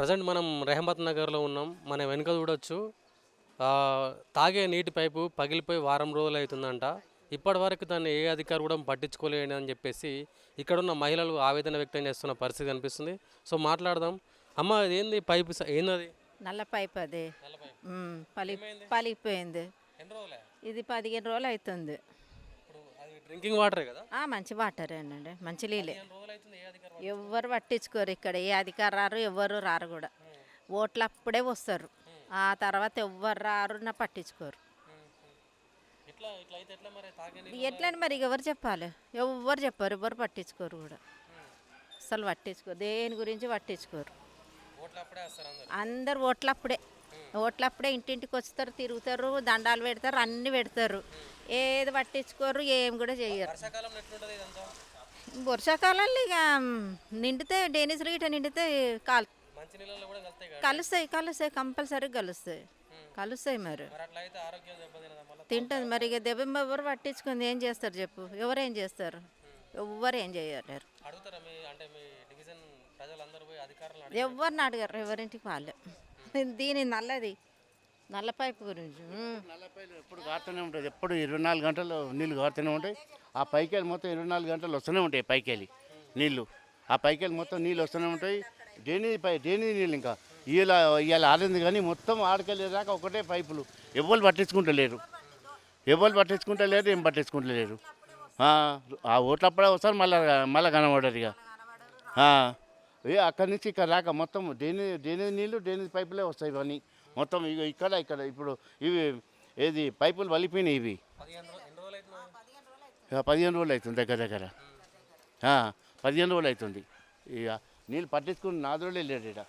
Present మనం రెహమత్ నగర్లో ఉన్నాం. మన వెనుక చూడొచ్చు. తాగే నీటి పైపు పగిలిపోయి వారం రోజులు అవుతుందంట. ఇప్పటి వరకు దాన్ని ఏ అధికారి కూడా పట్టించుకోలేని అని చెప్పేసి ఇక్కడ ఉన్న మహిళలు ఆవేదన వ్యక్తం చేస్తున్న పరిస్థితి కనిపిస్తుంది సో మాట్లాడదాం. అమ్మ ఏంది పైపు ఏందది? నల్ల పైప్ అది. పలిగిపోయింది. ఇది పదిహేను రోజులు అవుతుంది. డ్రింకింగ్ వాటరే కదా? ఆ, మంచి వాటరేనండి మంచి నీళ్ళే. ఎవ్వరు పట్టించుకోరు ఇక్కడ. ఏ అధికారు రారు ఎవ్వరు రారు కూడా. ఓట్లు అప్పుడే వస్తారు. ఆ తర్వాత ఎవ్వరు రారు నా పట్టించుకోరు ఇట్లా ఇట్లా అయితే ఎట్లా మరి తాగే నీళ్ళు ఎట్లా అని మరి ఎవరు చెప్పాలి? ఎవ్వరు చెప్పారు ఎవ్వరు పట్టించుకోరు కూడా. అసలు పట్టించుకోరు దేని గురించి పట్టించుకోరు. ఓట్లు అప్పుడే వస్తారు అందరు. అందరు ఓట్లు అప్పుడే ఓట్లు అప్పుడే ఇంటింటికి వస్తారు తిరుగుతారు దండాలు పెడతారు అన్నీ పెడతారు. ఏది పట్టించుకోరు ఏం కూడా చెయ్యరు వర్షాకాలంలో ఇక నిండితే డేనిస్ రీట నిండితే కాల్ కలుస్తాయి కలుస్తాయి కంపల్సరీ కలుస్తాయి. కలుస్తాయి మరి. తింటుంది మరి ఇక దెబ్బ ఎవరు పట్టించుకుంది ఏం చేస్తారు చెప్పు. ఎవరు ఏం చేస్తారు? ఎవ్వరు ఏం చేయలేరు. అడిగి ఎవరిని అడగారు ఎవరింటికి వాళ్ళే. దీని నల్లది. నల్ల పైపు గురించి. నల్లపైలు ఎప్పుడు కారుతూనే ఉంటుంది. ఎప్పుడు ఇరవై నాలుగు గంటలు నీళ్ళు కారుతూనే ఉంటాయి. ఆ పైకెళ్ళి మొత్తం ఇరవై నాలుగు గంటలు వస్తూనే ఉంటాయి పైకెళ్ళి నీళ్ళు ఆ పైకెళ్ళి మొత్తం నీళ్ళు వస్తూనే ఉంటాయి. దేని పై దేని నీళ్ళు ఇంకా? ఇవాళ ఇవాళ ఆడింది కానీ మొత్తం ఆడకెళ్ళే దాకా ఒకటే పైపులు. ఎవరు పట్టించుకుంటలేరు. ఎవరు పట్టించుకుంటలేరు ఏం పట్టించుకుంటలేరు. ఆ, ఆ ఓట్లప్పుడే వస్తారు మళ్ళీ మళ్ళీ కనబడరు ఇక. ఆ, ఏ అక్కడి నుంచి ఇక్కడ రాక మొత్తం దేని దేని నీళ్ళు డేనేజ్ పైపులే వస్తాయి ఇవన్నీ. మొత్తం ఇవి ఇక్కడ ఇక్కడ ఇప్పుడు ఇవి ఏది పైపులు వలిపోయినాయి ఇవి. పదిహేను రోజులు అవుతుంది ఇక పదిహేను రోజులు అవుతుంది దగ్గర దగ్గర. పదిహేను రోజులు అవుతుంది ఇక నీళ్ళు పట్టించుకుని నాదులే లేడు ఇక్కడ